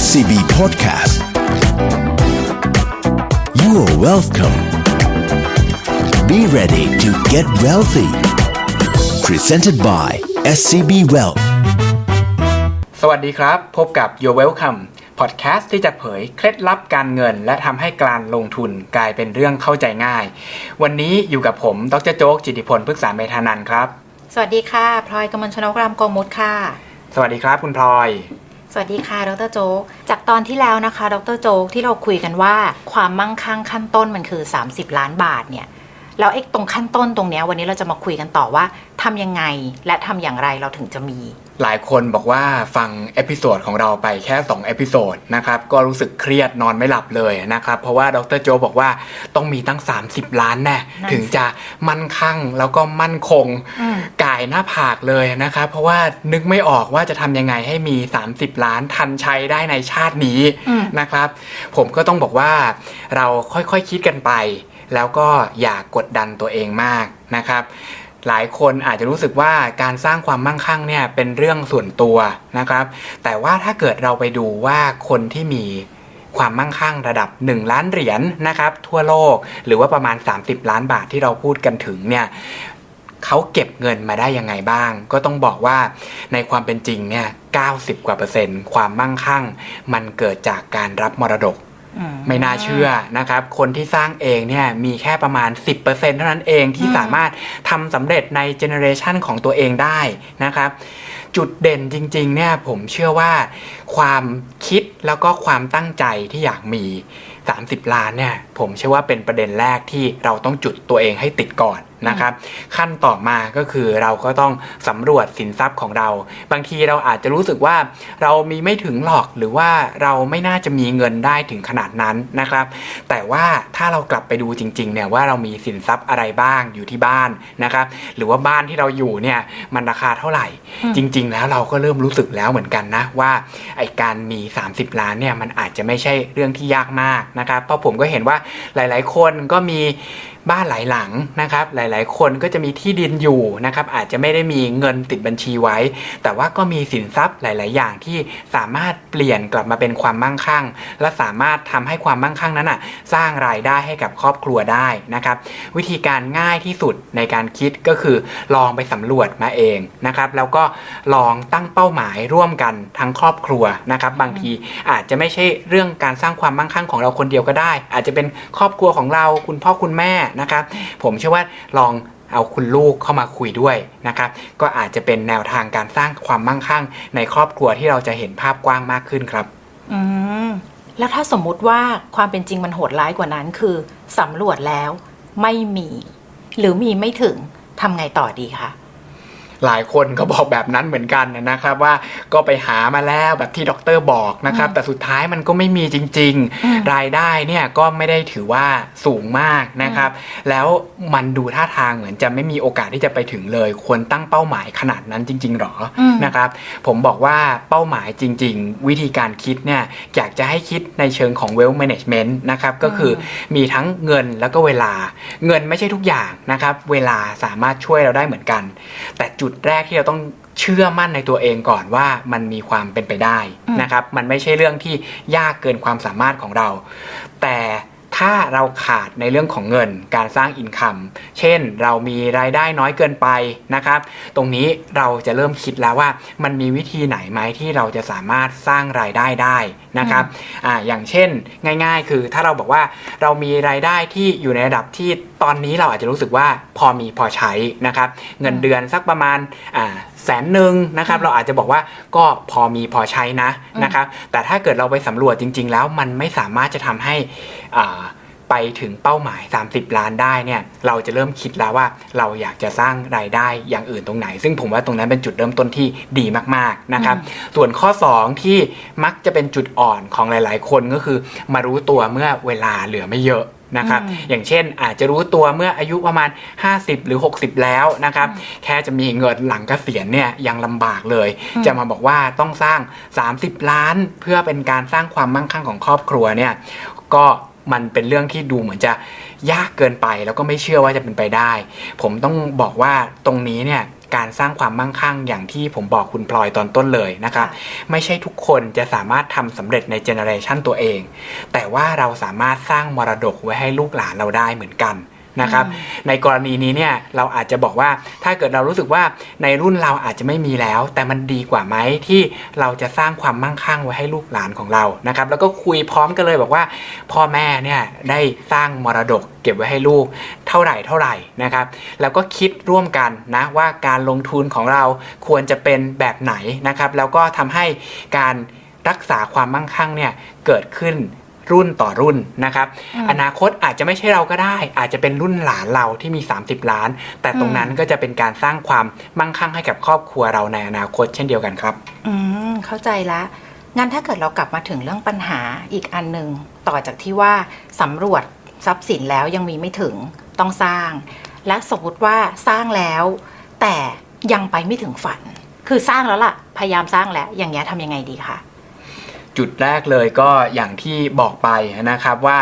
SCB Podcast You are welcome Be ready to get wealthy Presented by SCB Wealth สวัสดีครับ พบกับ Your Welcome พอดแคสต์ที่จะเผยเคล็ดลับการเงิน และทำให้การลงทุนกลายเป็นเรื่องเข้าใจง่าย วันนี้อยู่กับผมดรโจ๊กจิติพลพฤกษาเมธานันท์ครับ สวัสดีค่ะพลอยกมลชนกรามโกมุตค่ะ สวัสดีครับคุณพลอย สวัสดีค่ะ ดรโจ๊ก จากตอนที่แล้วนะคะ ดรโจ๊กที่เราคุยกันว่า ความมั่งคั่งขั้นต้นมันคือ 30 ล้านบาทเนี่ย แล้วไอ้ตรงขั้นต้นตรงเนี้ยวันนี้เราจะมาคุยกันต่อว่าทำยังไงและทำอย่างไรเราถึงจะมี หลายคนบอกว่าฟังเอพิโซดของเราไปแค่2เอพิโซดนะครับก็รู้สึกเครียดนอนไม่หลับเลยนะครับเพราะว่าดรโจบอกว่าต้องมีตั้ง 30 ล้านแน่นั่นสิถึงจะมั่นคั่งแล้วก็มั่นคงอืม ก่ายหน้าผากเลยนะครับเพราะว่านึกไม่ออกว่าจะทำยังไงให้มี 30 ล้านทันใช้ได้ในชาตินี้ อืม นะครับผมก็ต้องบอกว่าเราค่อยๆคคิดกันไป แล้วก็อย่ากกดดันตัวเองมากนะครับ หลายคนอาจจะรู้สึกว่าการสร้างความมั่งคั่งเนี่ยเป็นเรื่องส่วนตัวนะครับ แต่ว่าถ้าเกิดเราไปดูว่าคนที่มีความมั่งคั่งระดับ 1 ล้านเหรียญนะครับ ทั่วโลกหรือว่าประมาณ 30 ล้านบาทที่เราพูดกันถึงเนี่ยเขาเก็บเงินมาได้ยังไงบ้าง ก็ต้องบอกว่าในความเป็นจริงเนี่ย 90 กว่าเปอร์เซ็นต์ความมั่งคั่ง มันเกิดจากการรับมรดก ไม่น่าเชื่อนะครับ คนที่สร้างเองเนี่ยมีแค่ประมาณ 10%เท่านั้นเองที่สามารถทำสำเร็จในเจเนอเรชันของตัวเองได้นะครับ จุดเด่นจริงๆเนี่ยผมเชื่อว่าความคิดแล้วก็ความตั้งใจที่อยากมี 30 ล้านเนี่ยผมเชื่อว่าเป็นประเด็นแรกที่เราต้องจุดตัวเองให้ติดก่อน นะครับ ขั้นต่อมาก็คือเราก็ต้องสำรวจสินทรัพย์ของเรา บางทีเราอาจจะรู้สึกว่าเรามีไม่ถึงหรอกหรือว่าเราไม่น่าจะมีเงินได้ถึงขนาดนั้นนะครับ แต่ว่าถ้าเรากลับไปดูจริงๆเนี่ยว่าเรามีสินทรัพย์อะไรบ้างอยู่ที่บ้านนะครับ หรือว่าบ้านที่เราอยู่เนี่ยมันราคาเท่าไหร่ จริง ๆ แล้วเราก็เริ่มรู้สึกแล้วเหมือนกันนะว่าไอการมี 30 ล้านเนี่ยมันอาจจะไม่ใช่เรื่องที่ยากมากนะครับเพราะผมก็เห็นว่าหลาย ๆ คนก็มี บ้านหลายหลังนะครับ หลายๆ คนก็จะมีที่ดินอยู่นะครับ อาจจะไม่ได้มีเงินติดบัญชีไว้ แต่ว่าก็มีสินทรัพย์หลาย ๆ อย่างที่สามารถเปลี่ยนกลับมาเป็นความมั่งคั่ง และสามารถทำให้ความมั่งคั่งนั้นอะสร้างรายได้ให้กับครอบครัวได้นะครับ วิธีการง่ายที่สุดในการคิดก็คือลองไปสำรวจมาเองนะครับแล้วก็ลองตั้งเป้าหมายร่วมกันทั้งครอบครัวนะครับ บางทีอาจจะไม่ใช่เรื่องการสร้างความมั่งคั่งของเราคนเดียวก็ได้ อาจจะเป็นครอบครัวของเราคุณพ่อคุณแม่นะครับ ผมเชื่อว่าลองเอาคุณลูกเข้ามาคุยด้วยนะครับ ก็อาจจะเป็นแนวทางการสร้างความมั่งคั่ง ในครอบครัวที่เราจะเห็นภาพกว้างมากขึ้นครับ อืมแล้วถ้าสมมุติว่าความเป็นจริงมันโหดร้ายกว่านั้นคือสำรวจแล้วไม่มี หรือมีไม่ถึงทำไงต่อดีคะ หลายคนก็บอกแบบนั้นเหมือนกันนะครับว่าก็ไปหามาแล้วแบบที่ด็อกเตอร์บอกนะครับอืมแต่สุดท้ายมันก็ไม่มีจริงอืมๆรายได้เนี่ยก็ไม่ได้ถือว่าสูงมากนะครับ แล้วมันดูท่าทางเหมือนจะไม่มีโอกาสที่จะไปถึงเลย ควรตั้งเป้าหมายขนาดนั้นจริง ๆหรออืมนะครับผมบอกว่าเป้าหมายจริง ๆ วิธีการคิดเนี่ยอยากจะให้คิดในเชิงของ wealth management นะครับก็คืออมีทั้งเงินแล้วก็เวลา เงินไม่ใช่ทุกอย่างนะครับเวลาสามารถช่วยเราได้เหมือนกัน แต่จุดดแรกที่เราต้องเชื่อมั่นในตัวเองก่อนว่ามันมีความเป็นไปได้นะครับ มันไม่ใช่เรื่องที่ยากเกินความสามารถของเรา แต่ ถ้าเราขาดในเรื่องของเงินการสร้างอินคัมเช่นเรามีรายได้น้อยเกินไปนะครับ ตรงนี้เราจะเริ่มคิดแล้วว่ามันมีวิธีไหนไหมที่เราจะสามารถสร้างรายได้ได้นะครับอ่าอย่างเช่นง่าย ๆ คือถ้าเราบอกว่าเรามีรายได้ที่อยู่ในระดับที่ตอนนี้เราอาจจะรู้สึกว่าพอมีพอใช้นะครับ เงินเดือนสักประมาณอ่า แสนหนึ่งนะครับเราอาจจะบอกว่าก็พอมีพอใช้นะนะครับแต่ถ้าเกิดเราไปสำรวจจริง ๆ แล้วมันไม่สามารถจะทำให้อ่าไปถึงเป้าหมาย 30 ล้านได้เนี่ยเราจะเริ่มคิดแล้วว่าเราอยากจะสร้างรายได้อย่างอื่นตรงไหน ซึ่งผมว่าตรงนั้นเป็นจุดเริ่มต้นที่ดีมากๆนะครับ ส่วนข้อ 2 ที่มักจะเป็นจุดอ่อนของหลาย ๆ คนก็คือ มารู้ตัวเมื่อเวลาเหลือไม่เยอะ นะครับอืมอย่างเช่นอาจจะรู้ตัวเมื่ออายุประมาณ 50 หรือ 60 แล้วนะครับแค่จะมีเงินหลังเกษียณเนี่ยยังลำบากเลยอืมจะมาบอกว่าต้องสร้าง 30 ล้าน เพื่อเป็นการสร้างความมั่งคั่งของครอบครัวเนี่ยก็มันเป็นเรื่องที่ดูเหมือนจะยากเกินไปแล้วก็ไม่เชื่อว่าจะเป็นไปได้ ผมต้องบอกว่าตรงนี้เนี่ย การสร้างความมั่งคั่งอย่างที่ผมบอกคุณพลอยตอนต้นเลยนะครับไม่ใช่ทุกคนจะสามารถทำสำเร็จในเจเนอเรชันตัวเอง แต่ว่าเราสามารถสร้างมรดกไว้ให้ลูกหลานเราได้เหมือนกัน นะครับอืมในกรณีนี้เนี่ยเราอาจจะบอกว่าถ้าเกิดเรารู้สึกว่าในรุ่นเราอาจจะไม่มีแล้ว แต่มันดีกว่าไหมที่เราจะสร้างความมั่งคั่งไว้ให้ลูกหลานของเรานะครับแล้วก็คุยพร้อมกันเลยบอกว่า พ่อแม่เนี่ยได้สร้างมรดกเก็บไว้ให้ลูกเท่าไหร่เท่าไหร่นะครับ แล้วก็คิดร่วมกันนะว่าการลงทุนของเราควรจะเป็นแบบไหนนะครับ แล้วก็ทำให้การรักษาความมั่งคั่งเนี่ยเกิดขึ้น รุ่นต่อรุ่นนะครับอืมอนาคตอาจจะไม่ใช่เราก็ได้ อาจจะเป็นรุ่นหลานเราที่มี 30 ล้าน แต่ตรงนั้นก็จะเป็นการสร้างความมั่งคั่งให้กับครอบครัวเราในอนาคตเช่นเดียวกันครับ อืมเข้าใจละงั้นถ้าเกิดเรากลับมาถึงเรื่องปัญหาอีกอันหนึ่งต่อจากที่ว่าสำรวจทรัพย์สินแล้วยังมีไม่ถึงต้องสร้าง และสมมติว่าสร้างแล้ว แต่ยังไปไม่ถึงฝัน คือสร้างแล้วล่ะ พยายามสร้างแล้วอย่างเงี้ยทำยังไงดีคะ จุดแรกเลยก็อย่างที่บอกไปนะครับว่า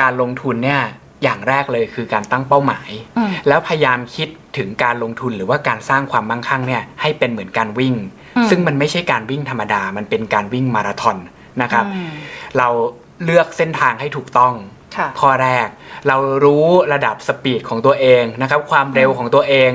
การลงทุนเนี่ยอย่างแรกเลยคือการตั้งเป้าหมายอืมแล้วพยายามคิดถึงการลงทุนหรือว่าการสร้างความมั่งคั่งเนี่ยให้เป็นเหมือนการวิ่งอืมซึ่งมันไม่ใช่การวิ่งธรรมดา มันเป็นการวิ่งมาราธอนนะครับอืมเราเลือกเส้นทางให้ถูกต้องค่ะข้อแรก เรารู้ระดับสปีดของตัวเองนะครับ ความเร็วของตัวเอง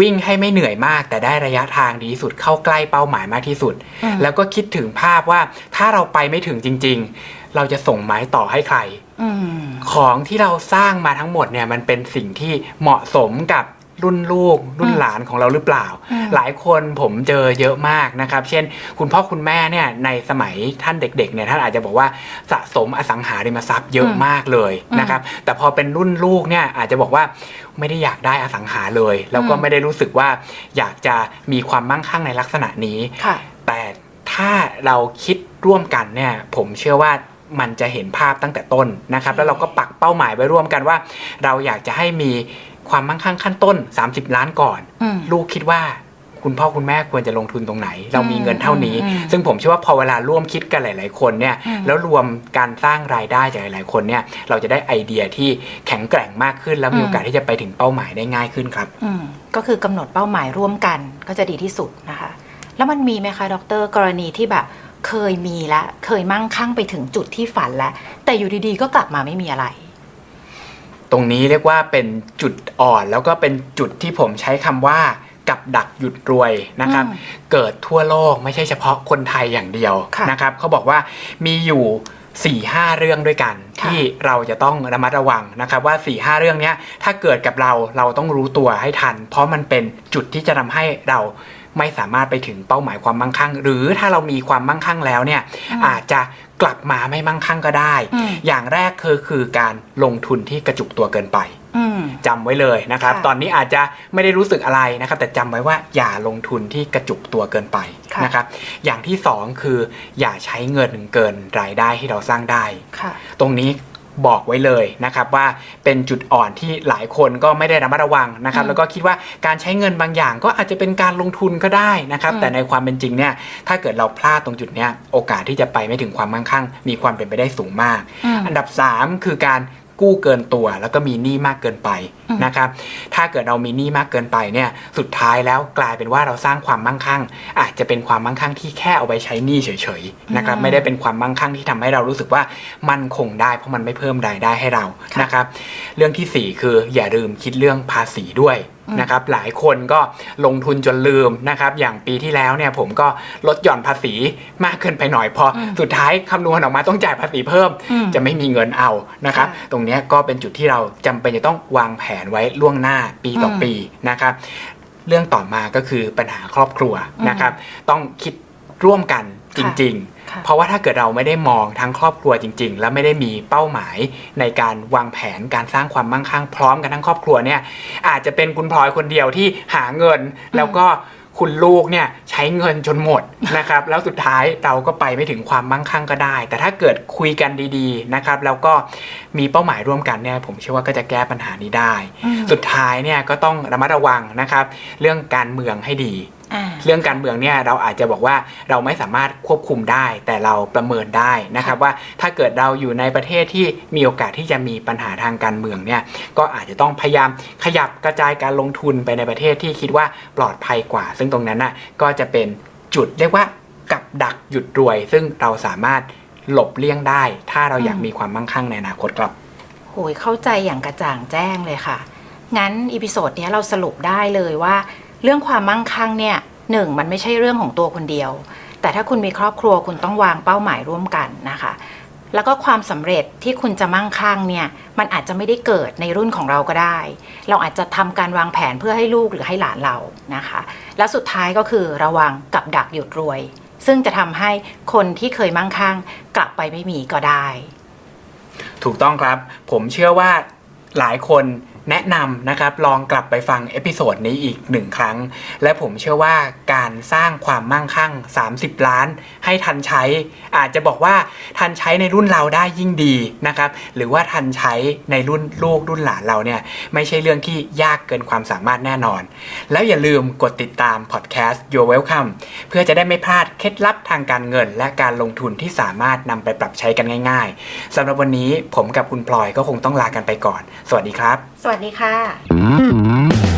วิ่งให้ไม่เหนื่อยมาก แต่ได้ระยะทางดีที่สุดเข้าใกล้เป้าหมายมากที่สุดอืมแล้วก็คิดถึงภาพว่าถ้าเราไปไม่ถึงจริง ๆ เราจะส่งไม้ต่อให้ใครอืมของที่เราสร้างมาทั้งหมดเนี่ยมันเป็นสิ่งที่เหมาะสมกับ รุ่นลูก รุ่นหลานของเราหรือเปล่าอืมหลายคนผมเจอเยอะมากนะครับ เช่น คุณพ่อคุณแม่เนี่ยในสมัยท่านเด็กๆเนี่ยท่านอาจจะบอกว่าสะสมอสังหาริมทรัพย์เยอะมากเลยนะครับแต่พอเป็นรุ่นลูกเนี่ยอาจจะบอกว่าไม่ได้อยากได้อสังหาเลย แล้วก็อืมไม่ได้รู้สึกว่าอยากจะมีความมั่งคั่งในลักษณะนี้ค่ะแต่ถ้าเราคิดร่วมกันเนี่ยผมเชื่อว่ามันจะเห็นภาพตั้งแต่ต้นนะครับโอเคแล้วเราก็ปักเป้าหมายไว้ร่วมกันว่า เราอยากจะให้มีความมั่งคั่งขั้นต้น 30 ล้านก่อน อืม ลูกคิดว่า คุณพ่อคุณแม่ควรจะลงทุนตรงไหน เรามีเงินเท่านี้อืมซึ่งผมเชื่อว่าพอเวลาร่วมคิดกันหลาย ๆ คนเนี่ย อืม แล้วรวมการสร้างรายได้จากหลาย ๆ คนเนี่ย เราจะได้ไอเดียที่แข็งแกร่งมากขึ้น แล้วมีโอกาสที่จะไปถึงเป้าหมายได้ง่ายขึ้นครับ อืมก็คือกำหนดเป้าหมายร่วมกันก็จะดีที่สุดนะคะ แล้วมันมีไหมคะดรกรณีที่แบบเคยมีแล้วเคยมั่งคั่งไปถึงจุดที่ฝันแล้วแต่อยู่ดีๆ ก็กลับมาไม่มีอะไร ตรงนี้เรียกว่าเป็นจุดอ่อน แล้วก็เป็นจุดที่ผมใช้คำว่ากับดักหยุดรวยนะครับอืมเกิดทั่วโลกไม่ใช่เฉพาะคนไทยอย่างเดียวค่ะนะครับเขาบอกว่ามีอยู่4ี่ห้าเรื่องด้วยกันค่ะที่เราจะต้องระมัดระวังนะครับว่า4ี่ห้าเรื่องเนี้ยถ้าเกิดกับเราเราต้องรู้ตัวให้ทัน เพราะมันเป็นจุดที่จะทำให้เราไม่สามารถไปถึงเป้าหมายความมั่งคั่ง หรือถ้าเรามีความมั่งคั่งแล้วเนี่ยอืมอาจจะ กลับมาไม่มั่งคั่งก็ได้ อืม อย่างแรกคือคือการลงทุนที่กระจุกตัวเกินไป อืม จำไว้เลยนะครับ ค่ะตอนนี้อาจจะไม่ได้รู้สึกอะไรนะครับ แต่จำไว้ว่าอย่าลงทุนที่กระจุกตัวเกินไปค่ะ นะครับ อย่างที่สองคืออย่าใช้เงินเกินรายได้ที่เราสร้างได้ ค่ะ ตรงนี้ บอกไว้เลยนะครับว่าเป็นจุดอ่อนที่หลายคนก็ไม่ได้ระมัดระวังนะครับอืมแล้วก็คิดว่าการใช้เงินบางอย่างก็อาจจะเป็นการลงทุนก็ได้นะครับอืมแต่ในความเป็นจริงเนี่ยถ้าเกิดเราพลาดตรงจุดเนี้ยโอกาสที่จะไปไม่ถึงความมั่งคั่ง มีความเป็นไปได้สูงมากอืมอันดับ 3 คือการ กู้เกินตัว แล้วก็มีหนี้มากเกินไปอืมนะครับถ้าเกิดเรามีหนี้มากเกินไปเนี่ยสุดท้ายแล้วกลายเป็นว่าเราสร้างความมั่งคั่ง อาจจะเป็นความมั่งคั่งที่แค่เอาไปใช้หนี้เฉยๆนะครับอืมไม่ได้เป็นความมั่งคั่งที่ทำให้เรารู้สึกว่ามั่นคงได้เพราะมันไม่เพิ่มรายได้ให้เราค่ะนะครับเรื่องทีสี่ 4 คืออย่าลืมคิดเรื่องภาษีด้วยอืม นะครับหลายคนก็ลงทุนจนลืมนะครับอย่างปีที่แล้วเนี่ยผมก็ลดหย่อนภาษีมากเกินไปหน่อยพออมสุดท้ายคำนวณออกมาต้องจ่ายภาษีเพิ่มอืมจะไม่มีเงินเอานะครับค่ะตรงเนี้ยก็เป็นจุดที่เราจำเป็นจะต้องวางแผนไว้ล่วงหน้าปีต่ออมปีนะครับเรื่องต่อมาก็คือปัญหาครอบครัวอืมนะครับต้องคิดร่วมกันจริงค่ะๆ เพราะว่าถ้าเกิดเราไม่ได้มองทั้งครอบครัวจริง ๆ แล้วไม่ได้มีเป้าหมายในการวางแผนการสร้างความมั่งคั่งพร้อมกันทั้งครอบครัวเนี่ยอาจจะเป็นคุณพลอยคนเดียวที่หาเงินแล้วก็คุณลูกเนี่ยใช้เงินจนหมดนะครับ แล้วสุดท้ายเราก็ไปไม่ถึงความมั่งคั่งก็ได้ แต่ถ้าเกิดคุยกันดีๆนะครับ แล้วก็มีเป้าหมายร่วมกันเนี่ยผมเชื่อว่าก็จะแก้ปัญหานี้ได้อืมสุดท้ายเนี่ยก็ต้องระมัดระวังนะครับ เรื่องการเมืองให้ดีอ่า เรื่องการเมืองเนี่ยเราอาจจะบอกว่าเราไม่สามารถควบคุมได้ แต่เราประเมินได้นะครับว่าถ้าเกิดเราอยู่ในประเทศที่มีโอกาสที่จะมีปัญหาทางการเมืองเนี่ยก็อาจจะต้องพยายามขยับกระจายการลงทุนไปในประเทศที่คิดว่าปลอดภัยกว่า ซึ่งตรงนั้นน่ะก็จะเป็นจุดเรียกว่ากับดักหยุดรวย ซึ่งเราสามารถหลบเลี่ยงได้ ถ้าเราอยากมีความมั่งคั่งในอนาคตครับโหยเข้าใจอย่างกระจ่างแจ้งเลยค่ะ งั้นอีพิโซดเนี้ยเราสรุปได้เลยว่า เรื่องความมั่งคั่งเนี่ยหนึ่งมันไม่ใช่เรื่องของตัวคนเดียว แต่ถ้าคุณมีครอบครัวคุณต้องวางเป้าหมายร่วมกันนะคะ แล้วก็ความสำเร็จที่คุณจะมั่งคั่งเนี่ยมันอาจจะไม่ได้เกิดในรุ่นของเราก็ได้ เราอาจจะทำการวางแผนเพื่อให้ลูกหรือให้หลานเรานะคะ แล้วสุดท้ายก็คือระวังกับดักหยุดรวย ซึ่งจะทำให้คนที่เคยมั่งคั่ง กลับไปไม่มีก็ได้ ถูกต้องครับ ผมเชื่อว่าหลายคน แนะนำนะครับลองกลับไปฟังเอพิโซดนี้อีกหนึ่งครั้ง และผมเชื่อว่าการสร้างความมั่งคั่ง 30 ล้าน ให้ทันใช้ อาจจะบอกว่าทันใช้ในรุ่นเราได้ยิ่งดีนะครับหรือว่าทันใช้ในรุ่นลูกรุ่นหลานเราเนี่ยไม่ใช่เรื่องที่ยากเกินความสามารถแน่นอน แล้วอย่าลืมกดติดตามพอดแคสต์ Your Welcome เพื่อจะได้ไม่พลาดเคล็ดลับทางการเงิน และการลงทุนที่สามารถนำไปปรับใช้กันง่าย ๆสำหรับวันนี้ผมกับคุณพลอยก็คงต้องลากันไปก่อน สวัสดีครับ สวัสดีค่ะ